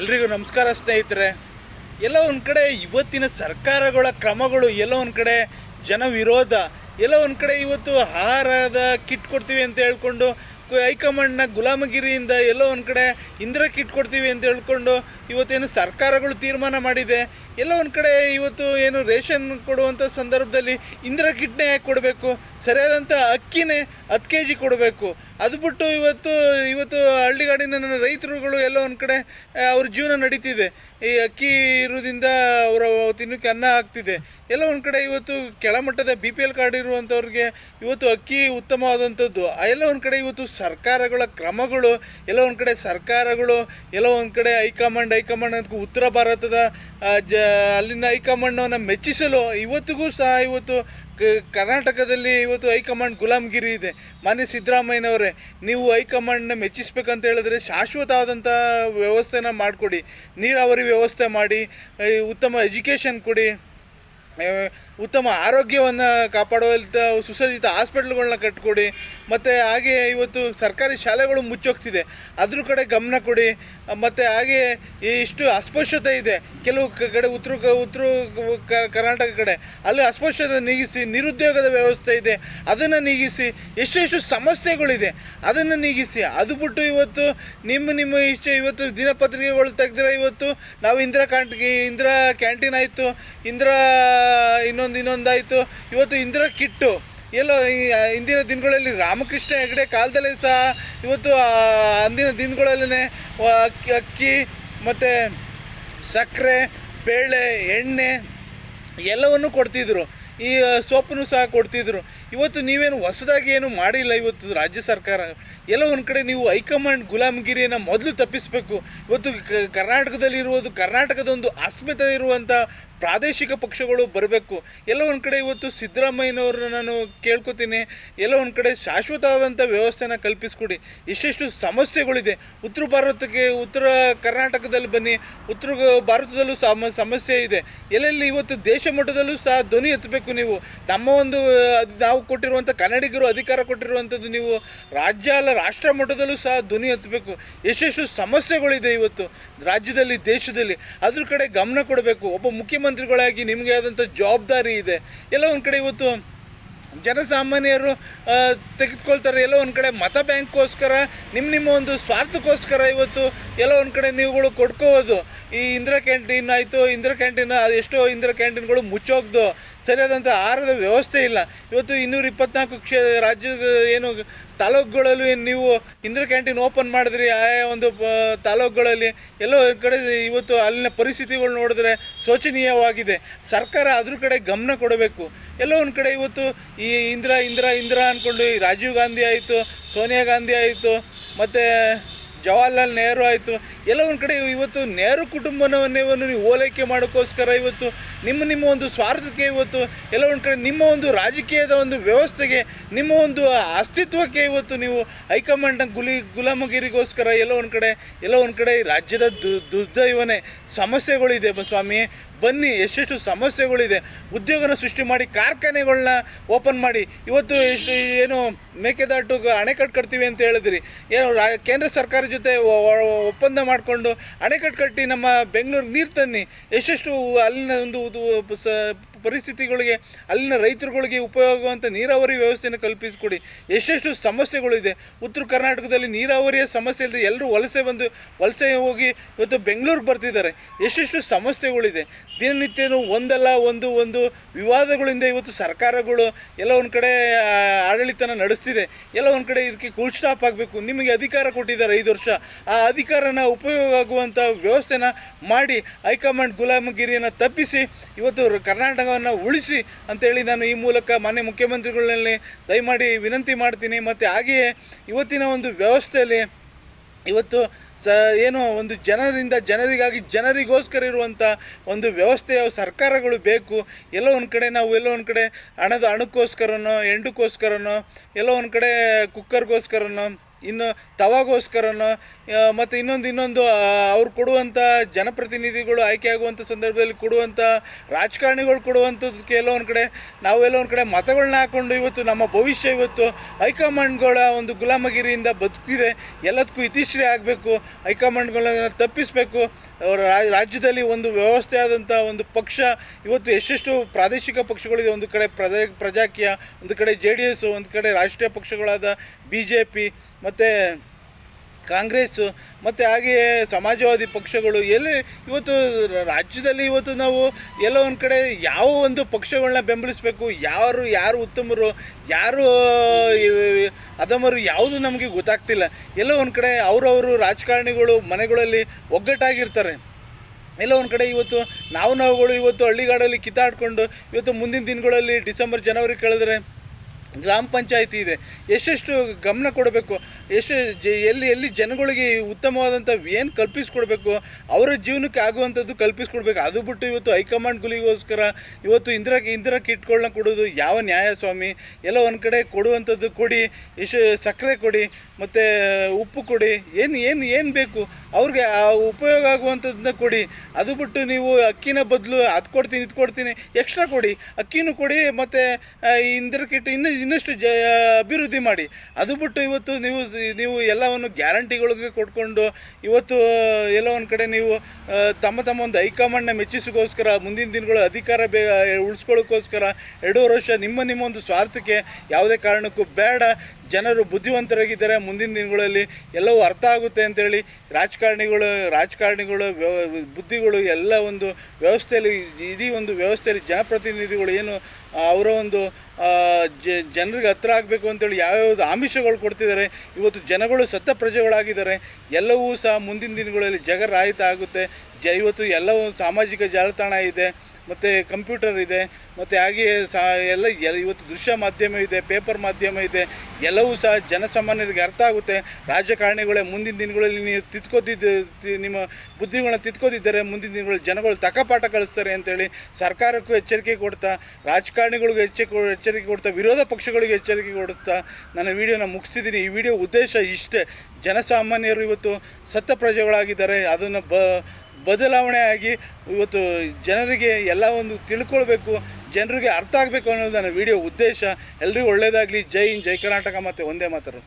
ಎಲ್ರಿಗೂ ನಮಸ್ಕಾರ ಸ್ನೇಹಿತರೆ. ಎಲ್ಲ ಒಂದು ಕಡೆ ಇವತ್ತಿನ ಸರ್ಕಾರಗಳ ಕ್ರಮಗಳು, ಎಲ್ಲ ಒಂದು ಕಡೆ ಜನ ವಿರೋಧ ಎಲ್ಲ ಒಂದು ಕಡೆ ಇವತ್ತು ಆಹಾರದ ಕಿಟ್ ಕೊಡ್ತೀವಿ ಅಂತ ಹೇಳ್ಕೊಂಡು ಹೈಕಮಾಂಡ್ನ ಗುಲಾಮಗಿರಿಯಿಂದ ಎಲ್ಲೋ ಒಂದು ಕಡೆ ಇಂದ್ರ ಕಿಟ್ ಕೊಡ್ತೀವಿ ಅಂತ ಹೇಳ್ಕೊಂಡು ಇವತ್ತೇನು ಸರ್ಕಾರಗಳು ತೀರ್ಮಾನ ಮಾಡಿದೆ. ಎಲ್ಲ ಒಂದು ಕಡೆ ಇವತ್ತು ಏನು ರೇಷನ್ ಕೊಡುವಂಥ ಸಂದರ್ಭದಲ್ಲಿ ಇಂದ್ರ ಕಿಟ್ನೇ ಕೊಡಬೇಕು? ಸರಿಯಾದಂಥ ಅಕ್ಕಿನೇ ಹತ್ತು ಕೆ ಜಿ ಕೊಡಬೇಕು. ಅದು ಬಿಟ್ಟು ಇವತ್ತು ಇವತ್ತು ಹಳ್ಳಿಗಾಡಿನ ನನ್ನ ರೈತರುಗಳು ಎಲ್ಲ ಒಂದು ಕಡೆ ಅವ್ರ ಜೀವನ ನಡೀತಿದೆ. ಈ ಅಕ್ಕಿ ಇರೋದ್ರಿಂದ ಅವರ ತಿನ್ನೋಕ್ಕೆ ಅನ್ನ ಆಗ್ತಿದೆ. ಎಲ್ಲ ಒಂದು ಕಡೆ ಇವತ್ತು ಕೆಳಮಟ್ಟದ ಬಿ ಪಿ ಎಲ್ ಕಾರ್ಡ್ ಇರುವಂಥವ್ರಿಗೆ ಇವತ್ತು ಅಕ್ಕಿ ಉತ್ತಮವಾದಂಥದ್ದು ಎಲ್ಲ ಒಂದು ಕಡೆ ಇವತ್ತು ಸರ್ಕಾರಗಳ ಕ್ರಮಗಳು, ಎಲ್ಲ ಒಂದು ಕಡೆ ಸರ್ಕಾರಗಳು, ಎಲ್ಲ ಒಂದು ಕಡೆ ಹೈಕಮಾಂಡ್ ಹೈಕಮಾಂಡ್ ಅಂತ ಉತ್ತರ ಭಾರತದ ಜ, ಅಲ್ಲಿನ ಹೈಕಮಾಂಡನ್ನು ಮೆಚ್ಚಿಸಲು ಇವತ್ತಿಗೂ ಸಹ ಇವತ್ತು ಕರ್ನಾಟಕದಲ್ಲಿ ಇವತ್ತು ಹೈಕಮಾಂಡ್ ಗುಲಾಮ್ಗಿರಿ ಇದೆ. ಮಾನ್ಯ ಸಿದ್ದರಾಮಯ್ಯನವರೇ, ನೀವು ಹೈಕಮಾಂಡ್ನ ಮೆಚ್ಚಿಸ್ಬೇಕಂತ ಹೇಳಿದ್ರೆ ಶಾಶ್ವತವಾದಂಥ ವ್ಯವಸ್ಥೆನ ಮಾಡಿಕೊಡಿ. ನೀರಾವರಿ ವ್ಯವಸ್ಥೆ ಮಾಡಿ ಉತ್ತಮ ಎಜುಕೇಷನ್ ಕೊಡಿ. ಉತ್ತಮ ಆರೋಗ್ಯವನ್ನು ಕಾಪಾಡುವಂಥ ಸುಸಜ್ಜಿತ ಹಾಸ್ಪಿಟ್ಲ್ಗಳನ್ನ ಕಟ್ಟಿಕೊಡಿ ಮತ್ತು ಹಾಗೆ ಇವತ್ತು ಸರ್ಕಾರಿ ಶಾಲೆಗಳು ಮುಚ್ಚೋಗ್ತಿದೆ. ಅದ್ರ ಕಡೆ ಗಮನ ಕೊಡಿ. ಮತ್ತು ಹಾಗೆ ಇಷ್ಟು ಅಸ್ಪೃಶ್ಯತೆ ಇದೆ. ಕೆಲವು ಕಡೆ ಉತ್ತರ ಉತ್ತರ ಕರ್ನಾಟಕ ಕಡೆ. ಅಲ್ಲಿ ಅಸ್ಪೃಶ್ಯತೆ ನೀಗಿಸಿ, ನಿರುದ್ಯೋಗದ ವ್ಯವಸ್ಥೆ ಇದೆ. ಅದನ್ನು ನೀಗಿಸಿ ಎಷ್ಟೆಷ್ಟು ಸಮಸ್ಯೆಗಳಿದೆ. ಅದನ್ನು ನೀಗಿಸಿ. ಅದು ಬಿಟ್ಟು ಇವತ್ತು ನಿಮ್ಮ ನಿಮ್ಮ ಇಷ್ಟ ಇವತ್ತು ದಿನಪತ್ರಿಕೆಗಳು ತೆಗೆದ್ರೆ ಇವತ್ತು ನಾವು ಇಂದಿರಾ ಕ್ಯಾಂಟ್ ಇಂದಿರಾ ಕ್ಯಾಂಟೀನ್ ಆಯಿತು. ಇಂದಿರಾ, ಇನ್ನೊಂದು ಇನ್ನೊಂದಾಯಿತು. ಇವತ್ತು ಇಂದಿರಾ ಕಿಟ್ಟು. ಎಲ್ಲೋ ಇಂದಿನ ದಿನಗಳಲ್ಲಿ ರಾಮಕೃಷ್ಣ ಹೆಗಡೆ ಕಾಲದಲ್ಲಿ ಸಹ ಇವತ್ತು ಅಂದಿನ ದಿನಗಳಲ್ಲೇ ಅಕ್ಕಿ ಅಕ್ಕಿ, ಮತ್ತು ಸಕ್ಕರೆ, ಬೇಳೆ, ಎಣ್ಣೆ ಎಲ್ಲವನ್ನು ಕೊಡ್ತಿದ್ರು. ಈ ಸೋಪನ್ನು ಸಹ ಕೊಡ್ತಿದ್ರು. ಇವತ್ತು ನೀವೇನು ಹೊಸದಾಗಿ ಏನು ಮಾಡಿಲ್ಲ ಇವತ್ತು ರಾಜ್ಯ ಸರ್ಕಾರ? ಎಲ್ಲ ಒಂದು ಕಡೆ ನೀವು ಹೈಕಮಾಂಡ್ ಗುಲಾಮಗಿರಿಯನ್ನು ಮೊದಲು ತಪ್ಪಿಸಬೇಕು. ಇವತ್ತು ಕರ್ನಾಟಕದಲ್ಲಿ ಇರುವುದು ಕರ್ನಾಟಕದ ಒಂದು ಅಸ್ಮಿತೆ ಇರುವಂಥ ಪ್ರಾದೇಶಿಕ ಪಕ್ಷಗಳು ಬರಬೇಕು. ಎಲ್ಲ ಒಂದು ಕಡೆ ಇವತ್ತು ಸಿದ್ದರಾಮಯ್ಯನವ್ರನ್ನ ನಾನು ಕೇಳ್ಕೊತೀನಿ. ಎಲ್ಲ ಒಂದು ಕಡೆ ಶಾಶ್ವತವಾದಂಥ ವ್ಯವಸ್ಥೆನ ಕಲ್ಪಿಸ್ಕೊಡಿ. ಇಷ್ಟೆಷ್ಟು ಸಮಸ್ಯೆಗಳಿದೆ. ಉತ್ತರ ಭಾರತಕ್ಕೆ, ಉತ್ತರ ಕರ್ನಾಟಕದಲ್ಲಿ ಬನ್ನಿ. ಉತ್ತರ ಭಾರತದಲ್ಲೂ ಸಮ, ಸಮಸ್ಯೆ ಇದೆ. ಎಲ್ಲೆಲ್ಲಿ ಇವತ್ತು ದೇಶ ಮಟ್ಟದಲ್ಲೂ ಸಹ ಧ್ವನಿ ಎತ್ತಬೇಕು ನೀವು. ನಮ್ಮ ಒಂದು ನಾವು ಕೊಟ್ಟಿರುವಂಥ ಕನ್ನಡಿಗರು ಅಧಿಕಾರ ಕೊಟ್ಟಿರುವಂಥದ್ದು ನೀವು ರಾಜ್ಯ ಅಲ್ಲ, ರಾಷ್ಟ್ರ ಮಟ್ಟದಲ್ಲೂ ಸಹ ಧ್ವನಿ ಹತ್ತಬೇಕು ಎಷ್ಟೆಷ್ಟು ಸಮಸ್ಯೆಗಳಿದೆ ಇವತ್ತು ರಾಜ್ಯದಲ್ಲಿ, ದೇಶದಲ್ಲಿ. ಅದ್ರ ಕಡೆ ಗಮನ ಕೊಡಬೇಕು. ಒಬ್ಬ ಮುಖ್ಯಮಂತ್ರಿಗಳಾಗಿ ನಿಮಗೆ ಆದಂಥ ಜವಾಬ್ದಾರಿ ಇದೆ. ಎಲ್ಲ ಒಂದು ಕಡೆ ಇವತ್ತು ಜನಸಾಮಾನ್ಯರು ತೆಗೆದುಕೊಳ್ತಾರೆ. ಎಲ್ಲೋ ಒಂದು ಕಡೆ ಮತ ಬ್ಯಾಂಕ್ಗೋಸ್ಕರ ನಿಮ್ಮ ನಿಮ್ಮ ಒಂದು ಸ್ವಾರ್ಥಕ್ಕೋಸ್ಕರ ಇವತ್ತು ಎಲ್ಲೋ ಒಂದು ಕಡೆ ನೀವುಗಳು ಕೊಡ್ಕೋಬೋದು. ಈ ಇಂದಿರಾ ಕ್ಯಾಂಟೀನ್ ಆಯಿತು, ಇಂದಿರಾ ಕ್ಯಾಂಟೀನ್, ಅದೆಷ್ಟೋ ಇಂದಿರಾ ಕ್ಯಾಂಟೀನ್ಗಳು ಮುಚ್ಚೋಗ್ದು. ಸರಿಯಾದಂಥ ಆಹಾರದ ವ್ಯವಸ್ಥೆ ಇಲ್ಲ. ಇವತ್ತು ಇನ್ನೂರ ಇಪ್ಪತ್ನಾಲ್ಕು ಕ್ಷೇ, ರಾಜ್ಯದ ಏನು ತಾಲೂಕುಗಳಲ್ಲೂ ನೀವು ಇಂದಿರಾ ಕ್ಯಾಂಟೀನ್ ಓಪನ್ ಮಾಡಿದ್ರಿ ಆಯಾ ಒಂದು ಪ- ತಾಲೂಕುಗಳಲ್ಲಿ ಎಲ್ಲೋ ಕಡೆ ಇವತ್ತು ಅಲ್ಲಿನ ಪರಿಸ್ಥಿತಿಗಳು ನೋಡಿದ್ರೆ ಶೋಚನೀಯವಾಗಿದೆ. ಸರ್ಕಾರ ಅದ್ರ ಕಡೆ ಗಮನ ಕೊಡಬೇಕು. ಎಲ್ಲೋ ಒಂದು ಕಡೆ ಇವತ್ತು ಈ ಇಂದಿರಾ ಇಂದಿರಾ ಇಂದಿರಾ ಅಂದ್ಕೊಂಡು ರಾಜೀವ್ ಗಾಂಧಿ ಆಯಿತು, ಸೋನಿಯಾ ಗಾಂಧಿ ಆಯಿತು, ಮತ್ತು ಜವಾಹರ್ಲಾಲ್ ನೆಹರು ಆಯಿತು. ಎಲ್ಲ ಒಂದು ಕಡೆ ಇವತ್ತು ನೆಹರು ಕುಟುಂಬನವನ್ನೇ ಒಂದು ನೀವು ಓಲೈಕೆ ಮಾಡೋಕ್ಕೋಸ್ಕರ ಇವತ್ತು ನಿಮ್ಮ ನಿಮ್ಮ ಒಂದು ಸ್ವಾರ್ಥಕ್ಕೆ ಇವತ್ತು ಎಲ್ಲ ಒಂದು ಕಡೆ ನಿಮ್ಮ ಒಂದು ರಾಜಕೀಯದ ಒಂದು ವ್ಯವಸ್ಥೆಗೆ, ನಿಮ್ಮ ಒಂದು ಅಸ್ತಿತ್ವಕ್ಕೆ ಇವತ್ತು ನೀವು ಹೈಕಮಾಂಡ್ನ ಗುಲಿ ಗುಲಾಮಗಿರಿಗೋಸ್ಕರ ಎಲ್ಲ ಒಂದು ಕಡೆ, ಎಲ್ಲ ಒಂದು ಕಡೆ ರಾಜ್ಯದ ದುರ್ದೈವನೇ ಸಮಸ್ಯೆಗಳಿದೆ ಸ್ವಾಮಿ. ಬನ್ನಿ, ಎಷ್ಟೆಷ್ಟು ಸಮಸ್ಯೆಗಳಿದೆ. ಉದ್ಯೋಗನ ಸೃಷ್ಟಿ ಮಾಡಿ ಕಾರ್ಖಾನೆಗಳನ್ನ ಓಪನ್ ಮಾಡಿ. ಇವತ್ತು ಎಷ್ಟು ಏನು ಮೇಕೆದಾಟು ಅಣೆಕಟ್ಟು ಕಟ್ತೀವಿ ಅಂತ ಹೇಳಿದ್ರಿ. ಏನು ಕೇಂದ್ರ ಸರ್ಕಾರ ಜೊತೆ ಒಪ್ಪಂದ ಮಾಡಿಕೊಂಡು ಅಣೆಕಟ್ಟು ಕಟ್ಟಿ ನಮ್ಮ ಬೆಂಗಳೂರಿಗೆ ನೀರು ತನ್ನಿ. ಎಷ್ಟೆಷ್ಟು ಅಲ್ಲಿನ ಒಂದು ಉದು- ಸ- ಪರಿಸ್ಥಿತಿಗಳಿಗೆ, ಅಲ್ಲಿನ ರೈತರುಗಳಿಗೆ ಉಪಯೋಗವಂತ ನೀರಾವರಿ ವ್ಯವಸ್ಥೆಯನ್ನು ಕಲ್ಪಿಸಿಕೊಡಿ. ಎಷ್ಟೆಷ್ಟು ಸಮಸ್ಯೆಗಳಿದೆ. ಉತ್ತರ ಕರ್ನಾಟಕದಲ್ಲಿ ನೀರಾವರಿಯ ಸಮಸ್ಯೆ ಇಲ್ಲದೆ ಎಲ್ಲರೂ ವಲಸೆ ಬಂದು, ವಲಸೆ ಹೋಗಿ ಇವತ್ತು ಬೆಂಗಳೂರಿಗೆ ಬರ್ತಿದ್ದಾರೆ. ಎಷ್ಟೆಷ್ಟು ಸಮಸ್ಯೆಗಳಿದೆ. ದಿನನಿತ್ಯನೂ ಒಂದಲ್ಲ, ಒಂದು ಒಂದು ವಿವಾದಗಳಿಂದ ಇವತ್ತು ಸರ್ಕಾರಗಳು ಎಲ್ಲ ಒಂದು ಕಡೆ ಆಡಳಿತನ ನಡೆಸ್ತಿದೆ. ಎಲ್ಲ ಒಂದು ಕಡೆ ಇದಕ್ಕೆ ಕೂಲ್ ಸ್ಟಾಪ್ ಆಗಬೇಕು. ನಿಮಗೆ ಅಧಿಕಾರ ಕೊಟ್ಟಿದ್ದಾರೆ ಐದು ವರ್ಷ. ಆ ಅಧಿಕಾರನ ಉಪಯೋಗ ಆಗುವಂಥ ವ್ಯವಸ್ಥೆನ ಮಾಡಿ ಹೈಕಮಾಂಡ್ ಗುಲಾಮಗಿರಿಯನ್ನು ತಪ್ಪಿಸಿ ಇವತ್ತು ರ- ಕರ್ನಾಟಕವನ್ನು ಉಳಿಸಿ ಅಂತೇಳಿ ನಾನು ಈ ಮೂಲಕ ಮಾನ್ಯ ಮುಖ್ಯಮಂತ್ರಿಗಳಲ್ಲಿ ದಯಮಾಡಿ ವಿನಂತಿ ಮಾಡ್ತೀನಿ. ಮತ್ತು ಹಾಗೆಯೇ ಇವತ್ತಿನ ಒಂದು ವ್ಯವಸ್ಥೆಯಲ್ಲಿ ಇವತ್ತು ಸ ಏನು ಒಂದು ಜನರಿಂದ ಜನರಿಗಾಗಿ ಜನರಿಗೋಸ್ಕರ ಇರುವಂಥ ಒಂದು ವ್ಯವಸ್ಥೆಯ ಸರ್ಕಾರಗಳು ಬೇಕು. ಎಲ್ಲೋ ಒಂದು ಕಡೆ ನಾವು ಎಲ್ಲೋ ಒಂದು ಕಡೆ ಹಣದ ಹಣಕ್ಕೋಸ್ಕರನೋ ಎಂಡಕ್ಕೋಸ್ಕರನೋ ಎಲ್ಲೋ ಒಂದು ಕಡೆ ಕುಕ್ಕರ್ಗೋಸ್ಕರನೋ ಇನ್ನು ತವಾಗೋಸ್ಕರನೋ ಮತ್ತು ಇನ್ನೊಂದು ಇನ್ನೊಂದು ಅವ್ರು ಕೊಡುವಂಥ ಜನಪ್ರತಿನಿಧಿಗಳು ಆಯ್ಕೆ ಆಗುವಂಥ ಸಂದರ್ಭದಲ್ಲಿ ಕೊಡುವಂಥ ರಾಜಕಾರಣಿಗಳು ಕೊಡುವಂಥದ್ದು ಕೆಲವೊಂದು ಕಡೆ, ನಾವೆಲ್ಲ ಒಂದು ಕಡೆ ಮತಗಳನ್ನ ಹಾಕ್ಕೊಂಡು ಇವತ್ತು ನಮ್ಮ ಭವಿಷ್ಯ ಇವತ್ತು ಹೈಕಮಾಂಡ್ಗಳ ಒಂದು ಗುಲಾಮಗಿರಿಯಿಂದ ಬದುಕಿದೆ ಎಲ್ಲದಕ್ಕೂ ಇತಿಶ್ರೀ ಆಗಬೇಕು, ಹೈಕಮಾಂಡ್ಗಳನ್ನ ತಪ್ಪಿಸಬೇಕು. ಅವರ ರಾಜ್ಯದಲ್ಲಿ ಒಂದು ವ್ಯವಸ್ಥೆ ಆದಂಥ ಒಂದು ಪಕ್ಷ, ಇವತ್ತು ಎಷ್ಟೆಷ್ಟು ಪ್ರಾದೇಶಿಕ ಪಕ್ಷಗಳಿದೆ. ಒಂದು ಕಡೆ ಪ್ರಜಾ ಪ್ರಜಾಕೀಯ, ಒಂದು ಕಡೆ ಜೆ ಡಿ ಎಸ್ ಒಂದು ಕಡೆ ರಾಷ್ಟ್ರೀಯ ಪಕ್ಷಗಳಾದ ಬಿ ಜೆ ಪಿ ಮತ್ತು ಕಾಂಗ್ರೆಸ್ಸು, ಮತ್ತು ಹಾಗೆಯೇ ಸಮಾಜವಾದಿ ಪಕ್ಷಗಳು, ಎಲ್ಲಿ ಇವತ್ತು ರಾಜ್ಯದಲ್ಲಿ ಇವತ್ತು ನಾವು ಎಲ್ಲೋ ಒಂದು ಕಡೆ ಯಾವ ಒಂದು ಪಕ್ಷಗಳನ್ನ ಬೆಂಬಲಿಸಬೇಕು, ಯಾರು ಯಾರು ಉತ್ತಮರು, ಯಾರು ಅದಮರು ಯಾವುದು ನಮಗೆ ಗೊತ್ತಾಗ್ತಿಲ್ಲ. ಎಲ್ಲೋ ಒಂದು ಕಡೆ ಅವರವರು ರಾಜಕಾರಣಿಗಳು ಮನೆಗಳಲ್ಲಿ ಒಗ್ಗಟ್ಟಾಗಿರ್ತಾರೆ. ಎಲ್ಲ ಒಂದು ಕಡೆ ಇವತ್ತು ನಾವು ನಾವುಗಳು ಇವತ್ತು ಹಳ್ಳಿಗಾಡಲ್ಲಿ ಕಿತ್ತಾಡ್ಕೊಂಡು, ಇವತ್ತು ಮುಂದಿನ ದಿನಗಳಲ್ಲಿ ಡಿಸೆಂಬರ್, ಜನವರಿ ಕಳೆದ್ರೆ ಗ್ರಾಮ ಪಂಚಾಯಿತಿ ಇದೆ. ಎಷ್ಟೆಷ್ಟು ಗಮನ ಕೊಡಬೇಕು? ಎಷ್ಟು ಜ, ಎಲ್ಲಿ ಎಲ್ಲಿ ಜನಗಳಿಗೆ ಉತ್ತಮವಾದಂಥ ಏನು ಕಲ್ಪಿಸ್ಕೊಡ್ಬೇಕು? ಅವರ ಜೀವನಕ್ಕೆ ಆಗುವಂಥದ್ದು ಕಲ್ಪಿಸ್ಕೊಡ್ಬೇಕು. ಅದು ಬಿಟ್ಟು ಇವತ್ತು ಹೈಕಮಾಂಡ್ ಗುಲಿಗೋಸ್ಕರ ಇವತ್ತು ಇಂದಿರಾ ಇಂದಿರಾ ಕಿಟ್ಗಳನ್ನ ಕೊಡೋದು ಯಾವ ನ್ಯಾಯಸ್ವಾಮಿ? ಎಲ್ಲ ಒಂದು ಕಡೆ ಕೊಡುವಂಥದ್ದು ಕೊಡಿ ಎಷ್ಟು ಸಕ್ಕರೆ ಕೊಡಿ, ಮತ್ತು ಉಪ್ಪು ಕೊಡಿ. ಏನು ಏನು ಏನು ಬೇಕು? ಅವ್ರಿಗೆ ಆ ಉಪಯೋಗ ಆಗುವಂಥದ್ದನ್ನ ಕೊಡಿ. ಅದು ಬಿಟ್ಟು ನೀವು ಅಕ್ಕಿನ ಬದಲು ಅದು ಕೊಡ್ತೀನಿ ಇದು ಕೊಡ್ತೀನಿ ಎಕ್ಸ್ಟ್ರಾ ಕೊಡಿ. ಅಕ್ಕಿನೂ ಕೊಡಿ, ಮತ್ತು ಇಂದಿರ ಕಿಟ್ ಇನ್ನೂ ಇನ್ನಷ್ಟು ಜ ಅಭಿವೃದ್ಧಿ ಮಾಡಿ. ಅದು ಬಿಟ್ಟು ಇವತ್ತು ನೀವು ನೀವು ಎಲ್ಲವನ್ನು ಗ್ಯಾರಂಟಿಗಳಿಗೆ ಕೊಟ್ಕೊಂಡು ಇವತ್ತು ಎಲ್ಲ ಒಂದು ಕಡೆ ನೀವು ತಮ್ಮ ತಮ್ಮ ಒಂದು ಹೈಕಮಾಂಡ್ನ ಮೆಚ್ಚಿಸೋಕ್ಕೋಸ್ಕರ, ಮುಂದಿನ ದಿನಗಳು ಅಧಿಕಾರ ಬೇ ಉಳಿಸ್ಕೊಳ್ಳೋಕ್ಕೋಸ್ಕರ ಎರಡೂವರೆ ವರ್ಷ ನಿಮ್ಮ ನಿಮ್ಮ ಒಂದು ಸ್ವಾರ್ಥಕ್ಕೆ ಯಾವುದೇ ಕಾರಣಕ್ಕೂ ಬೇಡ. ಜನರು ಬುದ್ಧಿವಂತರಾಗಿದ್ದಾರೆ, ಮುಂದಿನ ದಿನಗಳಲ್ಲಿ ಎಲ್ಲವೂ ಅರ್ಥ ಆಗುತ್ತೆ ಅಂತೇಳಿ ರಾಜಕಾರಣಿಗಳು ರಾಜಕಾರಣಿಗಳು ಬುದ್ಧಿಗಳು ಎಲ್ಲ ಒಂದು ವ್ಯವಸ್ಥೆಯಲ್ಲಿ, ಇಡೀ ಒಂದು ವ್ಯವಸ್ಥೆಯಲ್ಲಿ ಜನಪ್ರತಿನಿಧಿಗಳು ಏನು ಅವರ ಒಂದು ಜನರಿಗೆ ಹತ್ರ ಆಗಬೇಕು ಅಂತೇಳಿ ಯಾವ್ಯಾವ ಆಮಿಷಗಳು ಕೊಡ್ತಿದ್ದಾರೆ, ಇವತ್ತು ಜನಗಳು ಸತ್ತ ಪ್ರಜೆಗಳಾಗಿದ್ದಾರೆ, ಎಲ್ಲವೂ ಸಹ ಮುಂದಿನ ದಿನಗಳಲ್ಲಿ ಜಗ ರಾಯಿತ ಆಗುತ್ತೆ. ಜ, ಇವತ್ತು ಎಲ್ಲವೂ ಸಾಮಾಜಿಕ ಜಾಲತಾಣ ಇದೆ. ಮತ್ತು ಕಂಪ್ಯೂಟರ್ ಇದೆ, ಮತ್ತು ಹಾಗೆಯೇ ಸಹ ಎಲ್ಲ ಎಲ್ ಇವತ್ತು ದೃಶ್ಯ ಮಾಧ್ಯಮ ಇದೆ, ಪೇಪರ್ ಮಾಧ್ಯಮ ಇದೆ, ಎಲ್ಲವೂ ಸಹ ಜನಸಾಮಾನ್ಯರಿಗೆ ಅರ್ಥ ಆಗುತ್ತೆ. ರಾಜಕಾರಣಿಗಳೇ ಮುಂದಿನ ದಿನಗಳಲ್ಲಿ ನೀವು ತಿದ್ಕೋತಿದ್ದ ನಿಮ್ಮ ಬುದ್ಧಿಗಳನ್ನ ತಿತ್ಕೋತಿದ್ದಾರೆ ಮುಂದಿನ ದಿನಗಳಲ್ಲಿ ಜನಗಳು ತಕಪಾಠ ಕಳಿಸ್ತಾರೆ ಅಂತೇಳಿ ಸರ್ಕಾರಕ್ಕೂ ಎಚ್ಚರಿಕೆ ಕೊಡ್ತಾ, ರಾಜಕಾರಣಿಗಳಿಗೂ ಎಚ್ಚರಿಕೆ ಎಚ್ಚರಿಕೆ ಕೊಡ್ತಾ, ವಿರೋಧ ಪಕ್ಷಗಳಿಗೆ ಎಚ್ಚರಿಕೆ ಕೊಡುತ್ತಾ ನನ್ನ ವಿಡಿಯೋನ ಮುಗಿಸ್ತಿದ್ದೀನಿ. ಈ ವಿಡಿಯೋ ಉದ್ದೇಶ ಇಷ್ಟೇ. ಜನಸಾಮಾನ್ಯರು ಇವತ್ತು ಸತ್ತ ಪ್ರಜೆಗಳಾಗಿದ್ದಾರೆ. ಅದನ್ನು ಬ ಬದಲಾವಣೆ ಆಗಿ ಇವತ್ತು ಜನರಿಗೆ ಎಲ್ಲ ಒಂದು ತಿಳ್ಕೊಳ್ಬೇಕು, ಜನರಿಗೆ ಅರ್ಥ ಆಗಬೇಕು ಅನ್ನೋದು ನನ್ನ ವಿಡಿಯೋ ಉದ್ದೇಶ. ಎಲ್ರಿಗೂ ಒಳ್ಳೆಯದಾಗಲಿ ಜೈ ಹಿಂದ್, ಜೈ ಕರ್ನಾಟಕ ಮತ್ತು ಒಂದೇ ಮಾತರು